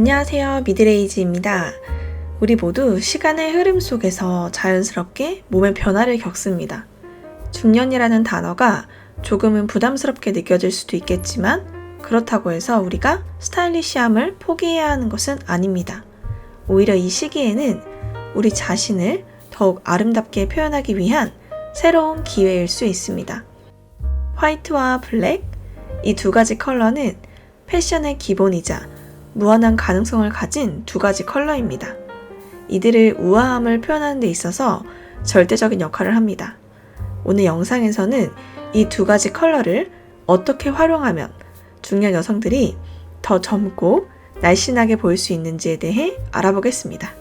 안녕하세요. 미드레이즈입니다. 우리 모두 시간의 흐름 속에서 자연스럽게 몸의 변화를 겪습니다. 중년이라는 단어가 조금은 부담스럽게 느껴질 수도 있겠지만 그렇다고 해서 우리가 스타일리시함을 포기해야 하는 것은 아닙니다. 오히려 이 시기에는 우리 자신을 더욱 아름답게 표현하기 위한 새로운 기회일 수 있습니다. 화이트와 블랙, 이 두 가지 컬러는 패션의 기본이자 무한한 가능성을 가진 두 가지 컬러입니다. 이들을 우아함을 표현하는 데 있어서 절대적인 역할을 합니다. 오늘 영상에서는 이 두 가지 컬러를 어떻게 활용하면 중년 여성들이 더 젊고 날씬하게 보일 수 있는지에 대해 알아보겠습니다.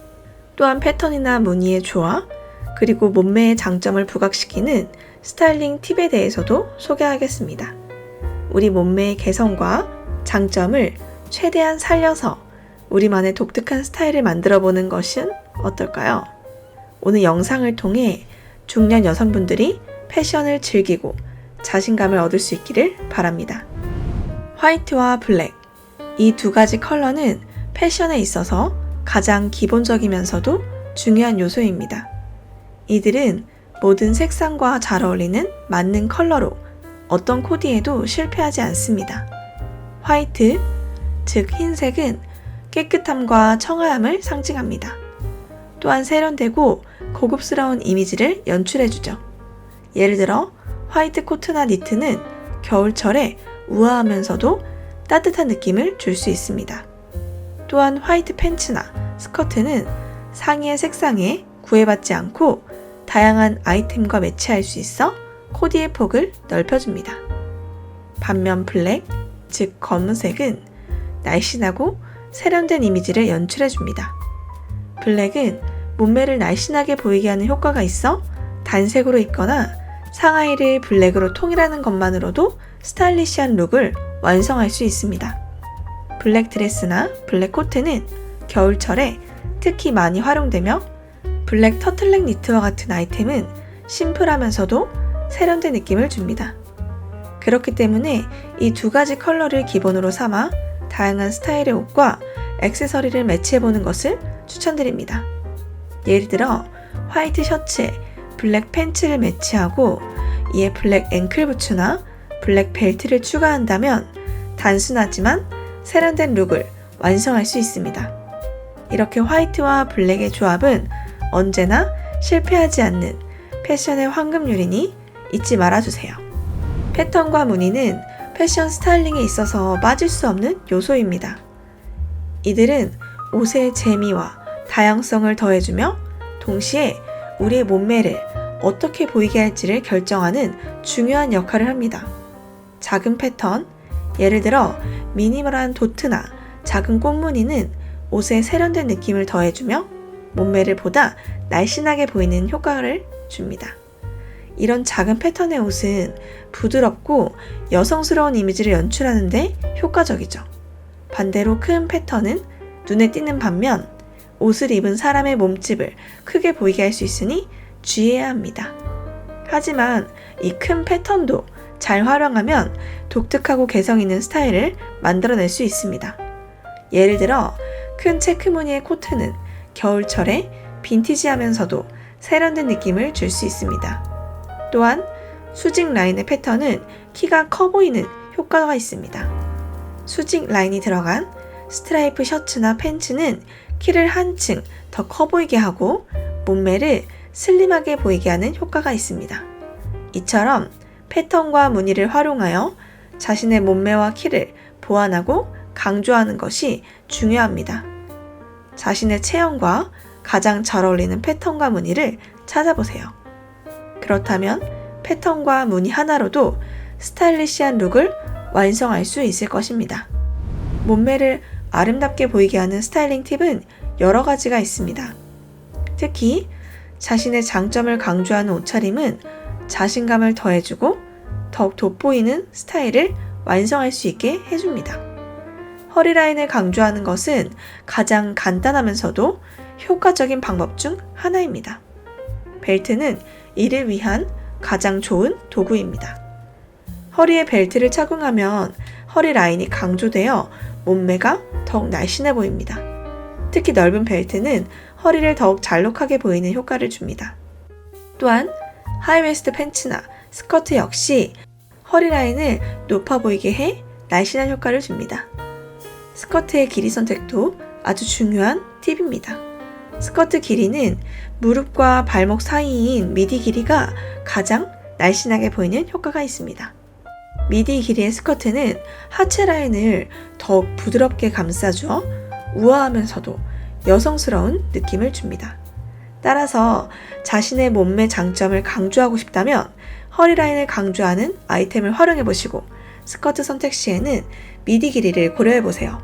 또한 패턴이나 무늬의 조화, 그리고 몸매의 장점을 부각시키는 스타일링 팁에 대해서도 소개하겠습니다. 우리 몸매의 개성과 장점을 최대한 살려서 우리만의 독특한 스타일을 만들어 보는 것은 어떨까요? 오늘 영상을 통해 중년 여성분들이 패션을 즐기고 자신감을 얻을 수 있기를 바랍니다. 화이트와 블랙. 이 두 가지 컬러는 패션에 있어서 가장 기본적이면서도 중요한 요소입니다. 이들은 모든 색상과 잘 어울리는 맞는 컬러로 어떤 코디에도 실패하지 않습니다. 화이트, 즉 흰색은 깨끗함과 청아함을 상징합니다. 또한 세련되고 고급스러운 이미지를 연출해주죠. 예를 들어 화이트 코트나 니트는 겨울철에 우아하면서도 따뜻한 느낌을 줄 수 있습니다. 또한 화이트 팬츠나 스커트는 상의의 색상에 구애받지 않고 다양한 아이템과 매치할 수 있어 코디의 폭을 넓혀줍니다. 반면 블랙, 즉 검은색은 날씬하고 세련된 이미지를 연출해줍니다. 블랙은 몸매를 날씬하게 보이게 하는 효과가 있어 단색으로 입거나 상하이를 블랙으로 통일하는 것만으로도 스타일리시한 룩을 완성할 수 있습니다. 블랙 드레스나 블랙 코트는 겨울철에 특히 많이 활용되며 블랙 터틀넥 니트와 같은 아이템은 심플하면서도 세련된 느낌을 줍니다. 그렇기 때문에 이 두 가지 컬러를 기본으로 삼아 다양한 스타일의 옷과 액세서리를 매치해보는 것을 추천드립니다. 예를 들어 화이트 셔츠에 블랙 팬츠를 매치하고 이에 블랙 앵클 부츠나 블랙 벨트를 추가한다면 단순하지만 세련된 룩을 완성할 수 있습니다. 이렇게 화이트와 블랙의 조합은 언제나 실패하지 않는 패션의 황금유리니 잊지 말아주세요. 패턴과 무늬는 패션 스타일링에 있어서 빠질 수 없는 요소입니다. 이들은 옷의 재미와 다양성을 더해주며 동시에 우리의 몸매를 어떻게 보이게 할지를 결정하는 중요한 역할을 합니다. 작은 패턴, 예를 들어 미니멀한 도트나 작은 꽃무늬는 옷에 세련된 느낌을 더해주며 몸매를 보다 날씬하게 보이는 효과를 줍니다. 이런 작은 패턴의 옷은 부드럽고 여성스러운 이미지를 연출하는데 효과적이죠. 반대로 큰 패턴은 눈에 띄는 반면 옷을 입은 사람의 몸집을 크게 보이게 할 수 있으니 주의해야 합니다. 하지만 이 큰 패턴도 잘 활용하면 독특하고 개성 있는 스타일을 만들어낼 수 있습니다. 예를 들어 큰 체크 무늬의 코트는 겨울철에 빈티지하면서도 세련된 느낌을 줄 수 있습니다. 또한 수직 라인의 패턴은 키가 커 보이는 효과가 있습니다. 수직 라인이 들어간 스트라이프 셔츠나 팬츠는 키를 한층 더 커 보이게 하고 몸매를 슬림하게 보이게 하는 효과가 있습니다. 이처럼 패턴과 무늬를 활용하여 자신의 몸매와 키를 보완하고 강조하는 것이 중요합니다. 자신의 체형과 가장 잘 어울리는 패턴과 무늬를 찾아보세요. 그렇다면 패턴과 무늬 하나로도 스타일리시한 룩을 완성할 수 있을 것입니다. 몸매를 아름답게 보이게 하는 스타일링 팁은 여러 가지가 있습니다. 특히 자신의 장점을 강조하는 옷차림은 자신감을 더해주고 더욱 돋보이는 스타일을 완성할 수 있게 해줍니다. 허리 라인을 강조하는 것은 가장 간단하면서도 효과적인 방법 중 하나입니다. 벨트는 이를 위한 가장 좋은 도구입니다. 허리에 벨트를 착용하면 허리 라인이 강조되어 몸매가 더욱 날씬해 보입니다. 특히 넓은 벨트는 허리를 더욱 잘록하게 보이는 효과를 줍니다. 또한 하이웨스트 팬츠나 스커트 역시 허리 라인을 높아 보이게 해 날씬한 효과를 줍니다. 스커트의 길이 선택도 아주 중요한 팁입니다. 스커트 길이는 무릎과 발목 사이인 미디 길이가 가장 날씬하게 보이는 효과가 있습니다. 미디 길이의 스커트는 하체 라인을 더욱 부드럽게 감싸주어 우아하면서도 여성스러운 느낌을 줍니다. 따라서 자신의 몸매 장점을 강조하고 싶다면 허리 라인을 강조하는 아이템을 활용해 보시고 스커트 선택 시에는 미디 길이를 고려해 보세요.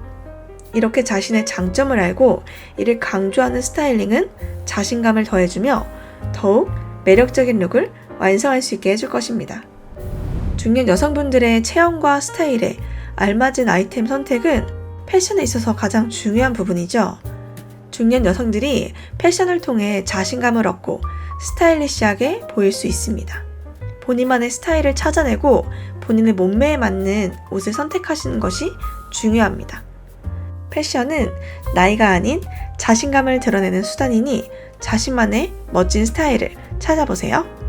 이렇게 자신의 장점을 알고 이를 강조하는 스타일링은 자신감을 더해주며 더욱 매력적인 룩을 완성할 수 있게 해줄 것입니다. 중년 여성분들의 체형과 스타일에 알맞은 아이템 선택은 패션에 있어서 가장 중요한 부분이죠. 중년 여성들이 패션을 통해 자신감을 얻고 스타일리시하게 보일 수 있습니다. 본인만의 스타일을 찾아내고 본인의 몸매에 맞는 옷을 선택하시는 것이 중요합니다. 패션은 나이가 아닌 자신감을 드러내는 수단이니 자신만의 멋진 스타일을 찾아보세요.